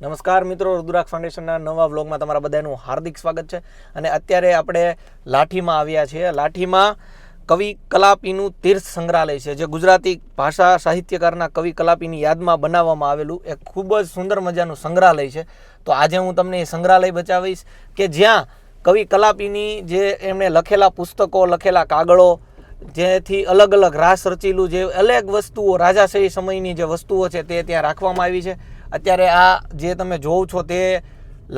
નમસ્કાર મિત્રો, રુદ્રાક્ષ ફાઉન્ડેશનના નવા વ્લોગમાં તમારા બધાનું હાર્દિક સ્વાગત છે. અને અત્યારે આપણે લાઠીમાં આવ્યા છીએ. લાઠીમાં કવિ કલાપીનું તીર્થ સંગ્રહાલય છે, જે ગુજરાતી ભાષા સાહિત્યકારના કવિ કલાપીની યાદમાં બનાવવામાં આવેલું એક ખૂબ જ સુંદર મજાનું સંગ્રહાલય છે. તો આજે હું તમને એ સંગ્રહાલય બચાવીશ કે જ્યાં કવિ કલાપીની જે એમણે લખેલા પુસ્તકો, લખેલા કાગળો, જેથી અલગ અલગ રાસ રચેલું જે અલગ વસ્તુઓ, રાજાશાહી સમયની જે વસ્તુઓ છે તે ત્યાં રાખવામાં આવી છે. અત્યારે આ જે તમે જોવ છો તે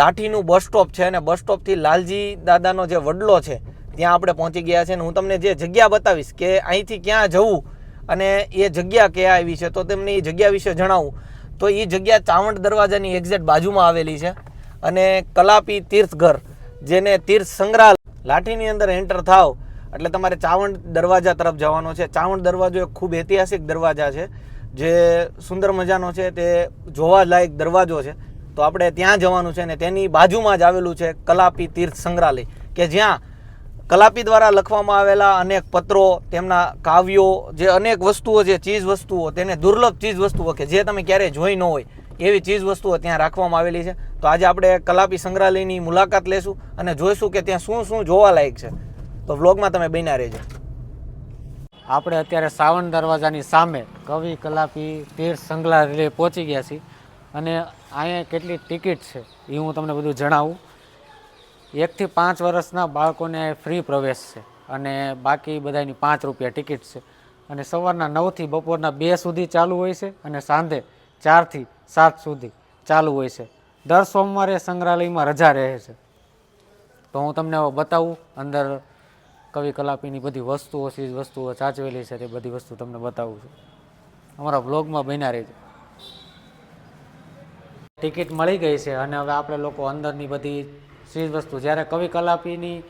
લાઠીનું બસ સ્ટોપ છે અને બસ સ્ટોપથી લાલજી દાદાનો જે વડલો છે, ત્યાં આપણે પહોંચી ગયા છે અને હું તમને જે જગ્યા બતાવીશ કે અહીંથી ક્યાં જવું અને એ જગ્યા ક્યાં આવી છે, તો તમને એ જગ્યા વિશે જણાવું. તો એ જગ્યા ચાવંડ દરવાજાની એક્ઝેક્ટ બાજુમાં આવેલી છે અને કલાપી તીર્થઘર, જેને તીર્થ સંગ્રહાલય લાઠીની અંદર એન્ટર થાવ. એટલે તમારે ચાવંડ દરવાજા તરફ જવાનો છે. ચાવંડ દરવાજો એક ખૂબ ઐતિહાસિક દરવાજા છે. જે સુંદર મજાનો છે તે જોવા લાયક દરવાજો છે. તો આપણે ત્યાં જવાનું છે ને તેની બાજુમાં જ આવેલું છે કલાપી તીર્થ સંગ્રહાલય, કે જ્યાં કલાપી દ્વારા લખવામાં આવેલા અનેક પત્રો, તેમના કાવ્યો, જે અનેક વસ્તુઓ જે ચીજ વસ્તુઓ, તેને દુર્લભ ચીજ વસ્તુઓ કે જે તમે ક્યારેય જોઈ ન હોય, એવી ચીજ વસ્તુઓ ત્યાં રાખવામાં આવેલી છે. તો આજે આપણે કલાપી સંગ્રહાલયની મુલાકાત લેશું અને જોઈશું કે ત્યાં શું શું જોવાલાયક છે. તો વ્લોગમાં તમે બન્યા રહેજો. આપણે અત્યારે સાવન દરવાજાની સામે કવિ, કલાપી તીર્થ સંગ્રહાલય પહોંચી ગયા છીએ. અને અહીંયા કેટલી ટિકિટ છે એ હું તમને બધું જણાવું. એકથી પાંચ વર્ષના બાળકોને ફ્રી પ્રવેશ છે અને બાકી બધાની પાંચ રૂપિયા ટિકિટ છે. અને સવારના નવથી બપોરના બે સુધી ચાલુ હોય છે અને સાંજે ચારથી સાત સુધી ચાલુ હોય છે. દર સોમવારે સંગ્રહાલયમાં રજા રહે છે. તો હું તમને બતાવું, અંદર કવિ કલાપીની બધી વસ્તુઓ ચીજ વસ્તુઓ સાચવેલી છે, તે બધી વસ્તુ તમને બતાવું છું. અમારા બ્લોગમાં બન્યા રહેજો. ટિકિટ મળી ગઈ છે અને હવે આપણે લોકો અંદરની બધી ચીજ વસ્તુ, જ્યારે કવિ કલાપીની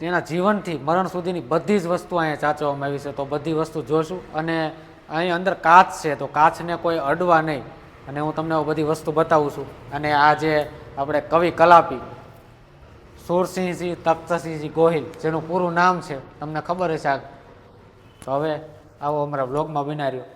તેના જીવનથી મરણ સુધીની બધી જ વસ્તુ અહીંયા સાચવવામાં આવી છે, તો બધી વસ્તુ જોશું. અને અહીં અંદર કાચ છે, તો કાચને કોઈ અડવા નહીં. અને હું તમને બધી વસ્તુ બતાવું છું. અને આ જે આપણે કવિ કલાપી સુરસિંહજી તખ્તસિંહજી ગોહિલ, જેનું પૂરું નામ છે, તમને ખબર હશે આ. તો હવે આવો અમારા બ્લોગમાં બનાર્યો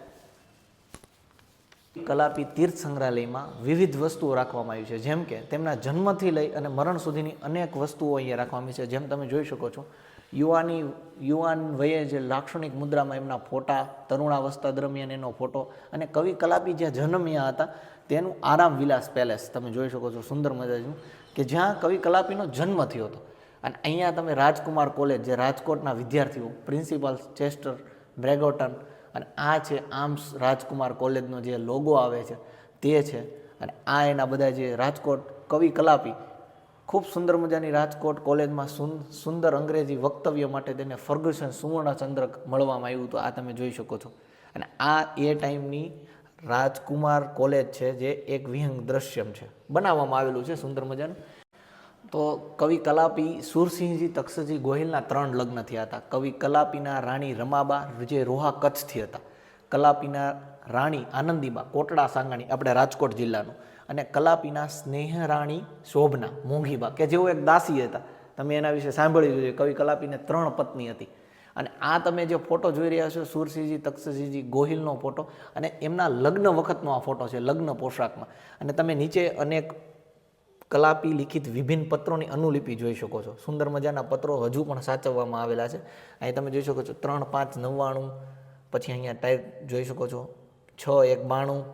કલાપી તીર્થ સંગ્રહાલયમાં વિવિધ વસ્તુઓ રાખવામાં આવી છે. જેમ કે તેમના જન્મથી લઈ અને મરણ સુધીની અનેક વસ્તુઓ અહીંયા રાખવામાં આવી છે. જેમ તમે જોઈ શકો છો, યુવાની, યુવાન વયે જે લાક્ષણિક મુદ્રામાં એમના ફોટા, તરુણાવસ્થા દરમિયાન એનો ફોટો અને કવિ કલાપી જ્યાં જન્મ્યા હતા, તેનું આરામ વિલાસ પેલેસ તમે જોઈ શકો છો, સુંદર મજાનું. કે જ્યાં કવિ કલાપીનો જન્મ થયો હતો. અને અહીંયા તમે રાજકુમાર કોલેજ, જે રાજકોટના વિદ્યાર્થીઓ, પ્રિન્સિપાલ, ચેસ્ટર, બ્રેગોટન અને આ છે આર્મ્સ રાજકુમાર કોલેજનો જે લોગો આવે છે, તે છે. અને આ એના બધા જે રાજકોટ કવિ કલાપી, ખૂબ સુંદર મજાની રાજકોટ કોલેજમાં સુંદર અંગ્રેજી વક્તવ્ય માટે તેને ફર્ગ્યુસન સુવર્ણચંદ્રક મળવામાં આવ્યું હતું. આ તમે જોઈ શકો છો. અને આ એ ટાઈમની રાજકુમાર કોલેજ છે જે એક વિહંગ દ્રશ્યમ છે. બનાવવામાં આવેલું છે સુંદર મજાનું. તો કવિ કલાપી સુરસિંહજી તક્ષજી ગોહિલના ત્રણ લગ્ન થયા હતા. કવિ કલાપીના રાણી રમાબા, જે રોહા કચ્છથી હતા. કલાપીના રાણી આનંદીબા, કોટડા, સાંગાણી, આપણે રાજકોટ જિલ્લાનું. અને કલાપીના સ્નેહરાણી શોભના, મોંઘીબા, કે જેઓ એક દાસી હતા. તમે એના વિશે સાંભળ્યું છે કવિ કલાપીને ત્રણ પત્ની હતી. અને આ તમે જે ફોટો જોઈ રહ્યા છો સુરસિંહજી તક્ષસિંહજી ગોહિલનો ફોટો, અને એમના લગ્ન વખતનો આ ફોટો છે, લગ્ન પોશાકમાં. અને તમે નીચે અનેક કલાપી લિખિત વિભિન્ન પત્રોની અનુલિપિ જોઈ શકો છો. સુંદર મજાના પત્રો હજુ પણ સાચવવામાં આવેલા છે. અહીં તમે જોઈ શકો છો, ત્રણ, પાંચ, નવ્વાણું, પછી અહીંયા ટાઈપ જોઈ શકો છો, છ, એક, બાણું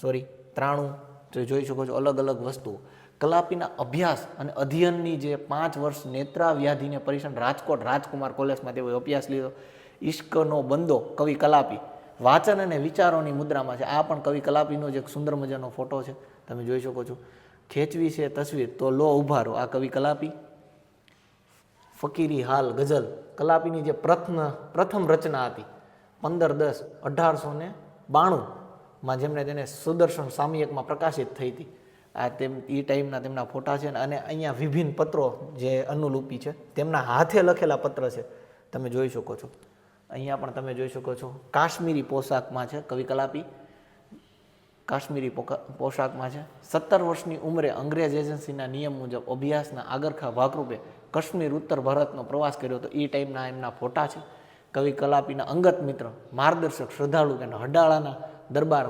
સોરી ત્રાણું જોઈ શકો છો અલગ અલગ વસ્તુઓ. કલાપીના અભ્યાસ અને અધ્યયનની જે પાંચ વર્ષ નેત્રા વ્યાધિને પરીક્ષણ રાજકોટ રાજકુમાર કોલેજમાં તેઓએ અભ્યાસ લીધો. ઈશ્કનો બંદો કવિ કલાપી. વાચન અને વિચારોની મુદ્રામાં છે. આ પણ કવિ કલાપીનો જ એક સુંદર મજાનો ફોટો છે. તમે જોઈ શકો છો. ખેંચવી છે તસવીર તો લો ઉભારો. આ કવિ કલાપી. ફકીરી હાલ ગઝલ. કલાપીની જે પ્રથમ પ્રથમ રચના હતી. પંદર દસ અઢારસો ને બાણુંમાં જેમણે તેને સુદર્શન સામયિકમાં પ્રકાશિત થઈ હતી. આ તેમ એ ટાઈમના તેમના ફોટા છે અને અહીંયા વિભિન્ન પત્રો જે અનુલિપિ છે, તેમના હાથે લખેલા પત્ર છે, તમે જોઈ શકો છો. અહીંયા પણ તમે જોઈ શકો છો, કાશ્મીરી પોશાકમાં છે, કવિ કલાપી. કાશ્મીરી પોશાકમાં છે. સત્તર વર્ષની ઉંમરે અંગ્રેજ એજન્સીના નિયમ મુજબ અભ્યાસના આગરખા ભાગરૂપે કાશ્મીર ઉત્તર ભારતનો પ્રવાસ કર્યો હતો. એ ટાઈમના એમના ફોટા છે. કવિ કલાપીના અંગત મિત્ર, માર્ગદર્શક શ્રદ્ધાળુ કે હડાળાના દરબાર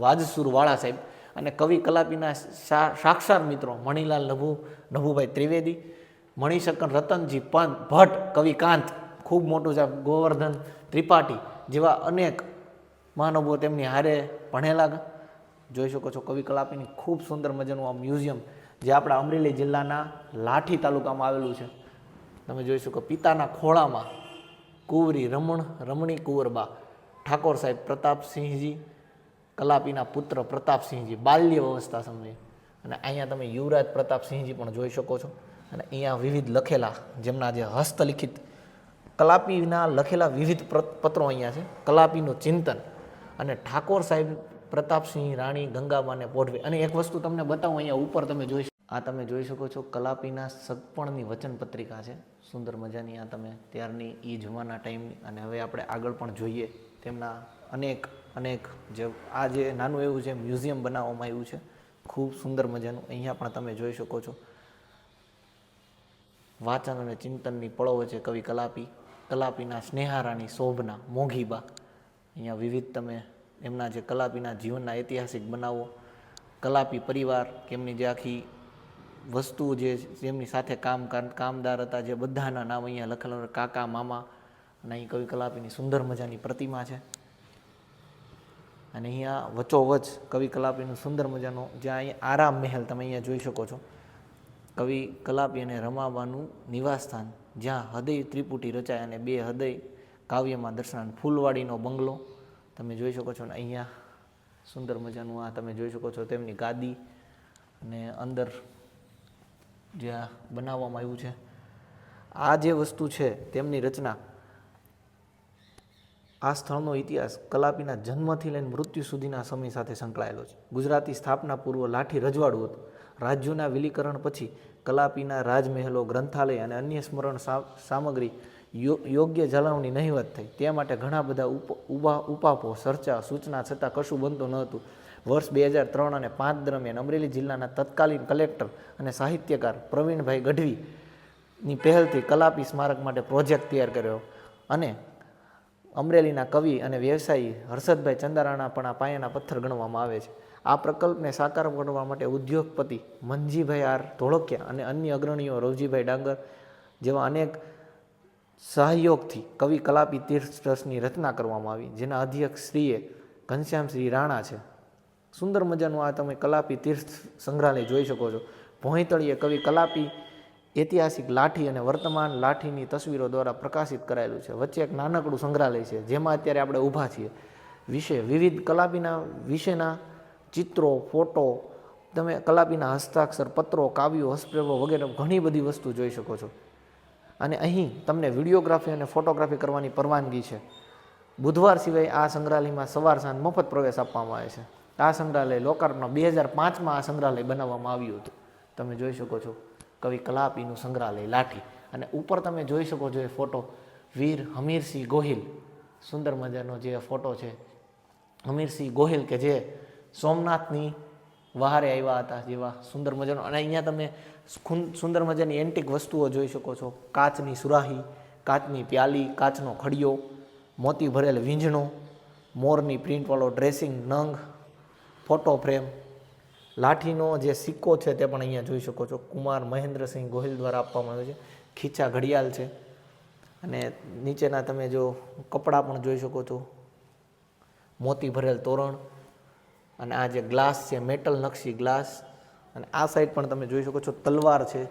વાજસુરવાળા સાહેબ અને કવિ કલાપીના સાક્ષાત મિત્રો મણિલાલ નભુ, નભુભાઈ ત્રિવેદી, મણિશંકર રતનજી પંત, ભટ્ટ કવિકાંત ખૂબ મોટું છે ગોવર્ધન ત્રિપાઠી જેવા અનેક મહાનુભવો તેમની હારે ભણેલા જોઈ શકો છો કવિ કલાપીની ખૂબ સુંદર મજાનું આ મ્યુઝિયમ જે આપણા અમરેલી જિલ્લાના લાઠી તાલુકામાં આવેલું છે. તમે જોઈ શકો પિતાના ખોળામાં કુંવરી રમણ, રમણી કુંવરબા, ઠાકોર સાહેબ પ્રતાપસિંહજી કલાપીના પુત્ર પ્રતાપસિંહજી, બાલ્ય અવસ્થા સમયે અને અહીંયા તમે યુવરાજ પ્રતાપસિંહજી પણ જોઈ શકો છો. અને અહીંયા વિવિધ લખેલા જેમના જે હસ્તલિખિત કલાપીના લખેલા વિવિધ પત્રો અહીંયા છે. કલાપીનું ચિંતન અને ઠાકોર સાહેબ પ્રતાપસિંહ રાણી ગંગાબાને પોઢવે. અને એક વસ્તુ તમને બતાવું, અહીંયા ઉપર તમે જોઈ આ તમે જોઈ શકો છો, કલાપીના સગપણની વચન પત્રિકા છે. સુંદર મજાની આ તમે ત્યારની એ જમાના ટાઈમની અને હવે આપણે આગળ પણ જોઈએ તેમના અનેક અનેક જે આ જે નાનું એવું જે મ્યુઝિયમ બનાવવામાં આવ્યું છે, ખૂબ સુંદર મજાનું, અહીંયા પણ તમે જોઈ શકો છો. વાચન અને ચિંતનની પળો વચ્ચે કવિ કલાપી, કલાપીના સ્નેહારાણી શોભના મોઘીબા. અહીંયા વિવિધ તમે એમના જે કલાપીના જીવનના ઐતિહાસિક બનાવો, કલાપી પરિવાર કે એમની જે આખી વસ્તુ જે જેમની સાથે કામ- કામદાર હતા, જે બધાના નામ અહીંયા લખેલા કાકા, મામા, અને અહીં કવિ કલાપીની સુંદર મજાની પ્રતિમા છે. અને અહીંયા વચોવચ કવિ કલાપીનું સુંદર મજાનો જ્યાં અહીંયા આરામ મહેલ તમે અહીંયા જોઈ શકો છો. કવિ કલાપી અને રમાબાનું નિવાસસ્થાન, જ્યાં હૃદય ત્રિપુટી રચાય અને બે હૃદય કાવ્યમાં દર્શાન, ફૂલવાડીનો બંગલો તમે જોઈ શકો છો. અને અહીંયા સુંદર મજાનું આ તમે જોઈ શકો છો તેમની ગાદી અને અંદર જે બનાવવામાં આવ્યું છે. આ જે વસ્તુ છે તેમની રચના આ સ્થળનો ઇતિહાસ કલાપીના જન્મથી લઈને મૃત્યુ સુધીના સમય સાથે સંકળાયેલો છે. ગુજરાતી સ્થાપના પૂર્વ લાઠી રજવાડું હતું. રાજ્યોના વિલીકરણ પછી કલાપીના રાજમહેલો, ગ્રંથાલય અને અન્ય સ્મરણ સામગ્રી યોગ્ય જાળવણી નહીવત થઈ. તે માટે ઘણા બધા ઉપ ઉપાપો, ચર્ચા, સૂચના છતાં કશું બનતું ન હતું. વર્ષ બે હજાર ત્રણ અને પાંચ દરમિયાન અમરેલી જિલ્લાના તત્કાલીન કલેક્ટર અને સાહિત્યકાર પ્રવીણભાઈ ગઢવીની પહેલથી કલાપી સ્મારક માટે પ્રોજેક્ટ તૈયાર કર્યો. અને અમરેલીના કવિ અને વ્યવસાયી હર્ષદભાઈ ચંદારાણા પણ આ પાયાના પથ્થર ગણવામાં આવે છે. આ પ્રકલ્પને સાકાર કરવા માટે ઉદ્યોગપતિ મનજીભાઈ આર ધોળકિયા અને અન્ય અગ્રણીઓ રવજીભાઈ ડાંગર જેવા અનેક સહયોગથી કવિ કલાપી તીર્થ ટ્રસ્ટની રચના કરવામાં આવી, જેના અધ્યક્ષ શ્રીએ ઘનશ્યામ શ્રી રાણા છે. સુંદર મજાનું આ તમે કલાપી તીર્થ સંગ્રહાલય જોઈ શકો છો. ભોંયતળીએ કવિ કલાપી ઐતિહાસિક લાઠી અને વર્તમાન લાઠીની તસવીરો દ્વારા પ્રકાશિત કરાયેલું છે. વચ્ચે એક નાનકડું સંગ્રહાલય છે, જેમાં અત્યારે આપણે ઊભા છીએ. વિશે વિવિધ કલાપીના, વિશેના ચિત્રો, ફોટો, તમે કલાપીના હસ્તાક્ષર, પત્રો, કાવ્યો હસ્તપ્રેમો વગેરે ઘણી બધી વસ્તુ જોઈ શકો છો. અને અહીં તમને વિડીયોગ્રાફી અને ફોટોગ્રાફી કરવાની પરવાનગી છે. બુધવાર સિવાય આ સંગ્રહાલયમાં સવાર સાંજ મફત પ્રવેશ આપવામાં આવે છે. આ સંગ્રહાલય લોકાર્પણ બે હજાર પાંચમાં આ સંગ્રહાલય બનાવવામાં આવ્યું હતું. તમે જોઈ શકો છો. કવિ કલાપીનું સંગ્રહાલય લાઠી. અને ઉપર તમે જોઈ શકો છો એ ફોટો વીર હમીરસિંહ ગોહિલ. સુંદર મજાનો જે ફોટો છે, હમીરસિંહ ગોહિલ કે જે સોમનાથની વહારે આવ્યા હતા જેવા સુંદર મજાનો. અને અહીંયા તમે સુંદર મજાની એન્ટિક વસ્તુઓ જોઈ શકો છો. કાચની સુરાહી, કાચની પ્યાલી, કાચનો ખડિયો મોતી ભરેલ વીંઝણો મોરની પ્રિન્ટવાળો ડ્રેસિંગ નંગ ફોટો ફ્રેમ લાઠીનો જે સિક્કો છે તે પણ અહીંયા જોઈ શકો છો. કુમાર મહેન્દ્રસિંહ ગોહિલ દ્વારા આપવામાં આવ્યો છે. ખીચા ઘડિયાળ છે. અને નીચેના તમે જો કપડાં પણ જોઈ શકો છો. મોતી ભરેલ તોરણ અને આ જે ગ્લાસ છે, મેટલ નકશી ગ્લાસ. અને આ સાઈડ પણ તમે જોઈ શકો છો, તલવાર છે.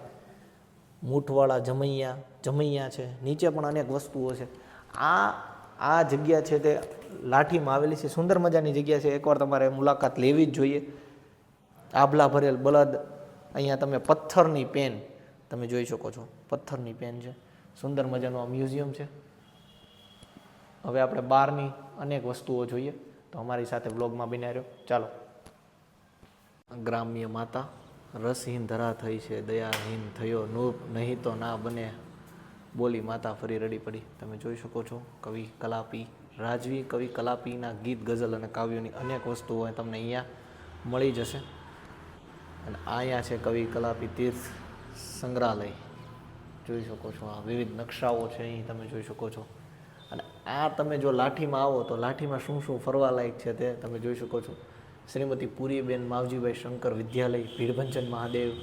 મૂઠવાળા જમૈયા જમૈયા છે. નીચે પણ અનેક વસ્તુઓ છે. આ આ જગ્યા છે તે લાઠીમાં આવેલી છે. સુંદર મજાની જગ્યા છે. એકવાર તમારે મુલાકાત લેવી જ જોઈએ. આભલા ભરેલ બળદ અહીંયા તમે પથ્થરની પેન તમે જોઈ શકો છો. પથ્થરની પેન છે. સુંદર મજાનું આ મ્યુઝિયમ છે. હવે આપણે બહારની અનેક વસ્તુઓ જોઈએ. તો અમારી સાથે બ્લોગમાં બન્યા રહ્યો ચાલો. ગ્રામ્ય માતા, રસહીન ધરા થઈ છે, દયાહીન થયો, નૂપ નહીં તો ના બને. બોલી માતા ફરી રડી પડી. તમે જોઈ શકો છો, કવિ કલાપી, રાજવી કવિ કલાપીના ગીત, ગઝલ અને કાવ્યોની અનેક વસ્તુઓ તમને અહીંયા મળી જશે. અને અહીંયા છે કવિ કલાપી તીર્થ સંગ્રહાલય. જોઈ શકો છો આ વિવિધ નકશાઓ છે, અહીં તમે જોઈ શકો છો. અને આ તમે જો લાઠીમાં આવો તો લાઠીમાં શું શું ફરવા લાયક છે તે તમે જોઈ શકો છો. શ્રીમતી પુરીબેન માવજીભાઈ શંકર વિદ્યાલય, ભીડભંજન મહાદેવ,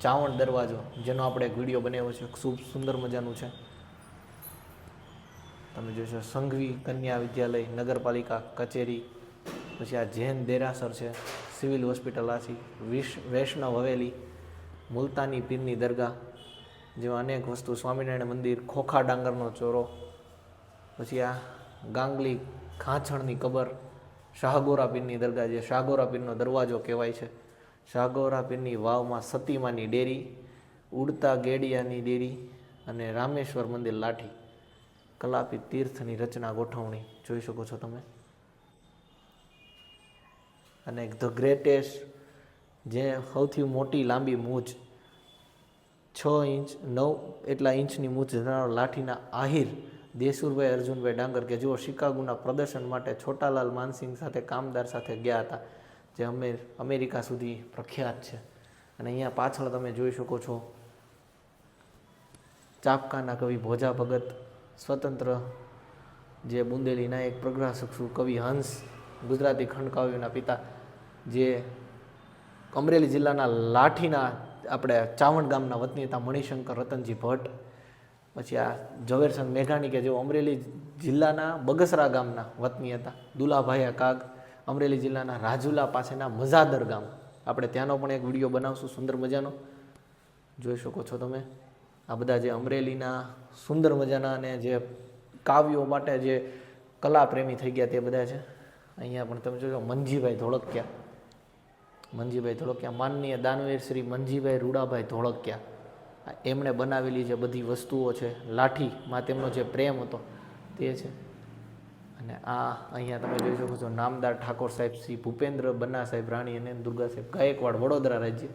ચાવણ દરવાજો, જેનો આપણે એક વીડિયો બનાવ્યો છે, ખૂબ સુંદર મજાનું છે. તમે જોશો સંઘવી કન્યા વિદ્યાલય, નગરપાલિકા, કચેરી, પછી આ જૈન દેરાસર છે. સિવિલ હોસ્પિટલ આછી વિશ, વૈષ્ણવ હવેલી, મુલતાની પીરની દરગાહ, જેવા અનેક વસ્તુ, સ્વામિનારાયણ મંદિર, ખોખા ડાંગરનો ચોરો, પછી આ ગાંગલી ખાંચણની કબર, શાહગોરા પીરની દરગાહ જે શાહગોરા પીરનો દરવાજો કહેવાય છે. શાહગોરા પીરની વાવમાં સતીમાની ડેરી, ઉડતા ગેડિયાની ડેરી અને રામેશ્વર મંદિર લાઠી. કલાપી તીર્થની રચના ગોઠવણી જોઈ શકો છો તમે. અને ધ ગ્રેટેસ્ટ, જે સૌથી મોટી લાંબી મૂછ, છ ઇંચ, નવ એટલા ઇંચની મૂછ ધરાવનાર લાઠીના આહિર દેસુરભાઈ અર્જુનભાઈ ડાંગર કે જેઓ શિકાગોના પ્રદર્શન માટે છોટાલાલ માનસિંહ સાથે કામદાર સાથે ગયા હતા, જે અમે અમેરિકા સુધી પ્રખ્યાત છે. અને અહીંયા પાછળ તમે જોઈ શકો છો, ચાપકાના કવિ ભોજા ભગત, સ્વતંત્ર જે બુંદેલીના એક પ્રગ્રાસક્ષુ કવિ હંસ ગુજરાતી ખંડકાવ્યના પિતા જે અમરેલી જિલ્લાના લાઠીના આપણે ચાવણ ગામના વતની હતા મણિશંકર રતનજી ભટ્ટ. પછી આ ઝવેરચંદ મેઘાણી કે જેઓ અમરેલી જિલ્લાના બગસરા ગામના વતની હતા દુલાભાયા કાગ, અમરેલી જિલ્લાના રાજુલા પાસેના મઝાદર ગામ. આપણે ત્યાંનો પણ એક વીડિયો બનાવશું, સુંદર મજાનો. જોઈ શકો છો તમે. આ બધા જે અમરેલીના સુંદર મજાના અને જે કાવ્યો માટે જે કલા પ્રેમી થઈ ગયા તે બધા છે. અહીંયા પણ તમે જોજો, મંજીભાઈ ધોળકિયા. મંજીભાઈ ધોળકિયા, માનનીય દાનવીર શ્રી મંજીભાઈ રૂડાભાઈ ધોળકિયા. એમણે બનાવેલી જે બધી વસ્તુઓ છે, લાઠીમાં તેમનો જે પ્રેમ હતો, તે છે. અને આ અહીંયા તમે જોઈ શકો છો, નામદાર ઠાકોર સાહેબ શ્રી ભૂપેન્દ્ર બન્ના સાહેબ, રાણી અને દુર્ગા સાહેબ, ગાયકવાડ, વડોદરા રાજ્ય.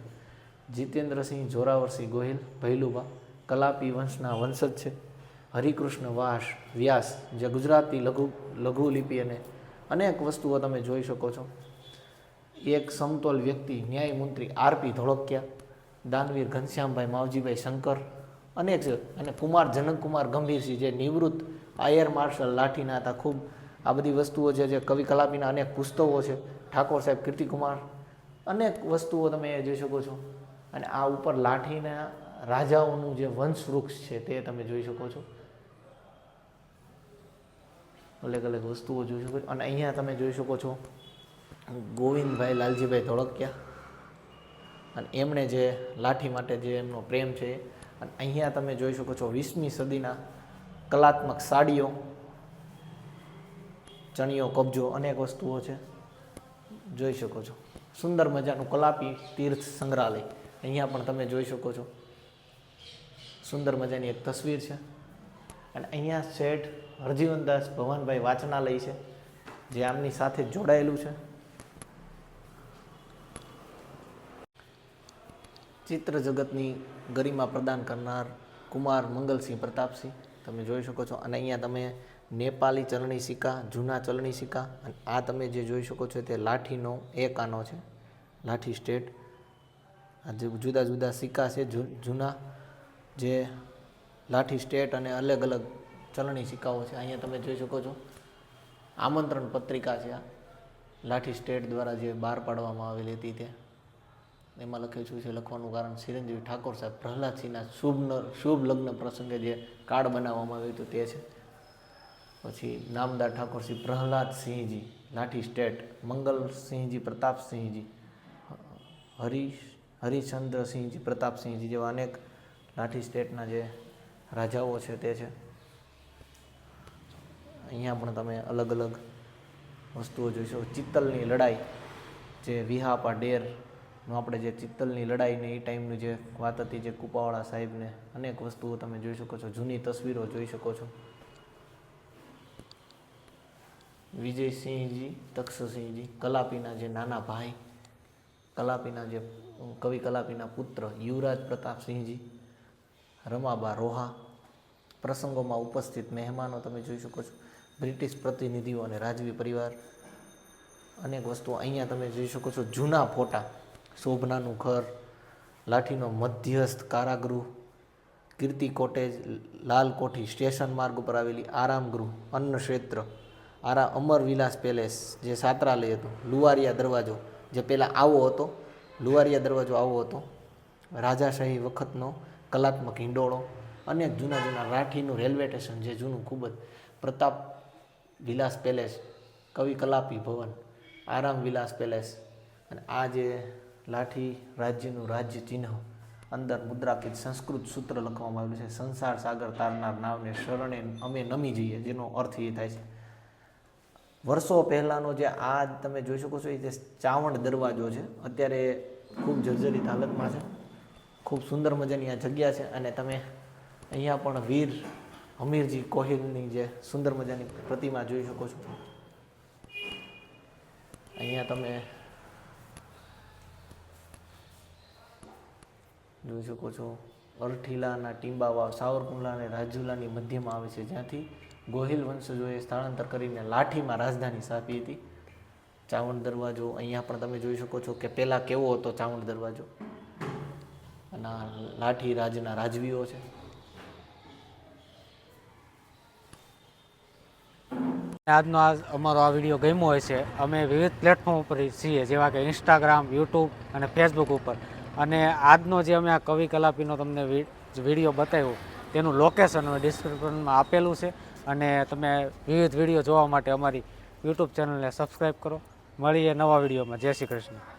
જીતેન્દ્રસિંહ જોરાવરસિંહ ગોહિલ, ભૈલુભા, કલાપી વંશના વંશજ છે, હરિકૃષ્ણ વાસ, વ્યાસ, જે ગુજરાતી લઘુ, લઘુલિપિ અને અનેક વસ્તુઓ તમે જોઈ શકો છો. એક સમતોલ વ્યક્તિ, ન્યાયમંત્રી આરપી ધોળકિયા, દાનવીર ઘનશ્યામભાઈ માવજીભાઈ શંકર, અનેક છે. અને કુમાર જનકકુમાર ગંભીરસિંહ જે નિવૃત્ત આયર માર્શલ લાઠીના હતા. ખૂબ આ બધી વસ્તુઓ છે, જે કવિ કલાપીના અનેક પુસ્તકો છે. ઠાકોર સાહેબ કીર્તિકુમાર, અનેક વસ્તુઓ તમે જોઈ શકો છો. અને આ ઉપર લાઠીના રાજાઓનું જે વંશ વૃક્ષ છે, તે તમે જોઈ શકો છો. અલગ અલગ વસ્તુઓ જોઈ શકો. છો અને અહીંયા તમે જોઈ શકો છો ગોવિંદભાઈ લાલજીભાઈ ધોળકિયા. અને એમણે જે લાઠી માટે જે એમનો પ્રેમ છે, અને અહીંયા તમે જોઈ શકો છો વીસમી સદીના કલાત્મક સાડીઓ, ચણિયો, કબજો, અનેક વસ્તુઓ છે. જોઈ શકો છો. સુંદર મજાનું કલાપી તીર્થ સંગ્રહાલય. અહીંયા પણ તમે જોઈ શકો છો. સુંદર મજાની એક તસવીર છે. અને અહીંયા શેઠ હરજીવનદાસ ભવાનભાઈ વાચનાલય છે, જે આમની સાથે જોડાયેલું છે. ચિત્ર જગતની ગરિમા પ્રદાન કરનાર કુમાર મંગલસિંહ પ્રતાપસિંહ, તમે જોઈ શકો છો. અને અહીંયા તમે નેપાલી ચલણી સિક્કા, જૂના ચલણી સિક્કા, અને આ તમે જે જોઈ શકો છો તે લાઠીનો એક આનો છે. લાઠી સ્ટેટ. જુદા જુદા સિક્કા છે જૂના, જે લાઠી સ્ટેટ અને અલગ અલગ ચલણી સિક્કાઓ છે. અહીંયા તમે જોઈ શકો છો. આમંત્રણ પત્રિકા છે આ. લાઠી સ્ટેટ દ્વારા જે બહાર પાડવામાં આવેલી હતી તે. એમાં લખેલું છે લખવાનું કારણ ચિરંજીવી ઠાકોર સાહેબ પ્રહલાદસિંહના શુભ શુભ લગ્ન પ્રસંગે જે કાર્ડ બનાવવામાં આવ્યું હતું તે છે. પછી નામદાર ઠાકોરસિંહ પ્રહલાદસિંહજી, લાઠી સ્ટેટ, મંગલસિંહજી, પ્રતાપસિંહજી, હરીશ, હરિશ્ચંદ્રસિંહજી, પ્રતાપસિંહજી જેવા અનેક લાઠી સ્ટેટના જે રાજાઓ છે તે છે. અહીંયા પણ તમે અલગ અલગ વસ્તુઓ જોઈશો ચિત્તલની લડાઈ, જે વિહાપા ડેરનું આપણે જે ચિત્તલની લડાઈને એ ટાઈમની જે વાત હતી જે કુપાવાળા સાહેબને, અનેક વસ્તુઓ તમે જોઈ શકો છો. જૂની તસવીરો જોઈ શકો છો. વિજયસિંહજી, તક્ષસિંહજી, કલાપીના જે નાના ભાઈ, કલાપીના જે કવિ કલાપીના પુત્ર યુવરાજ પ્રતાપસિંહજી રમાબા રોહા, પ્રસંગોમાં ઉપસ્થિત મહેમાનો તમે જોઈ શકો છો. બ્રિટિશ પ્રતિનિધિઓ અને રાજવી પરિવાર, અનેક વસ્તુઓ અહીંયા તમે જોઈ શકો છો. જૂના ફોટા, શોભનાનું ઘર, લાઠીનો મધ્યસ્થ કારાગૃહ, કીર્તિ કોટેજ, લાલ કોઠી સ્ટેશન માર્ગ ઉપર આવેલી આરામગૃહ, અન્ન ક્ષેત્ર, આરા અમર વિલાસ પેલેસ જે સાત્રાલય હતું, લુવારિયા દરવાજો જે પહેલાં આવો હતો, લુવારિયા દરવાજો આવો હતો, રાજાશાહી વખતનો કલાત્મક હિંડોળો, અનેક જૂના જૂના રાઠીનું રેલવે સ્ટેશન જે જૂનું ખૂબ જ પ્રતાપ વિલાસ પેલેસ, કવિ કલાપી ભવન, આરામ વિલાસ પેલેસ અને આ જે લાઠી રાજ્યનું રાજ્ય ચિહ્ન અંદર મુદ્રાકિત સંસ્કૃત સૂત્ર લખવામાં આવ્યું છે, સંસાર સાગર તારનાર નાવને શરણે અમે નમી જઈએ, જેનો અર્થ એ થાય છે. વર્ષો પહેલાંનો જે આ તમે જોઈ શકો છો, એ જે ચાવણ દરવાજો છે, અત્યારે ખૂબ જર્જરિત હાલતમાં છે. ખૂબ સુંદર મજાની આ જગ્યા છે અને તમે અહીંયા પણ વીર હમીરજી કોહિલની જે સુંદર મજાની પ્રતિમા જોઈ શકો છો. અહીંયા તમે જોઈ શકો છો, અરઠીલાના ટીંબાવાવ સાવરકુંડલા અને રાજુલાની મધ્યમાં આવે છે. જ્યાંથી ગોહિલ વંશજોએ સ્થળાંતર કરીને લાઠીમાં રાજધાની સ્થાપી હતી. ચાવણ દરવાજો અહીંયા પણ તમે જોઈ શકો છો કે પહેલાં કેવો હતો ચાવણ દરવાજો? અને લાઠી રાજના રાજવીઓ છે. આજનો આ અમારો આ વીડિયો ગમ્યો હોય છે, અમે વિવિધ પ્લેટફોર્મ ઉપર છીએ, જેવા કે ઇન્સ્ટાગ્રામ યુટ્યુબ અને ફેસબુક ઉપર. અને આજનો જે અમે આ કવિ કલાપીનો તમને વીડિયો બતાવ્યો, તેનું લોકેશન અમે ડિસ્ક્રિપ્શનમાં આપેલું છે. અને તમે વિવિધ વીડિયો જોવા માટે અમારી યુટ્યુબ ચેનલને સબસ્ક્રાઈબ કરો. મળીએ નવા વિડીયોમાં. જય શ્રી કૃષ્ણ.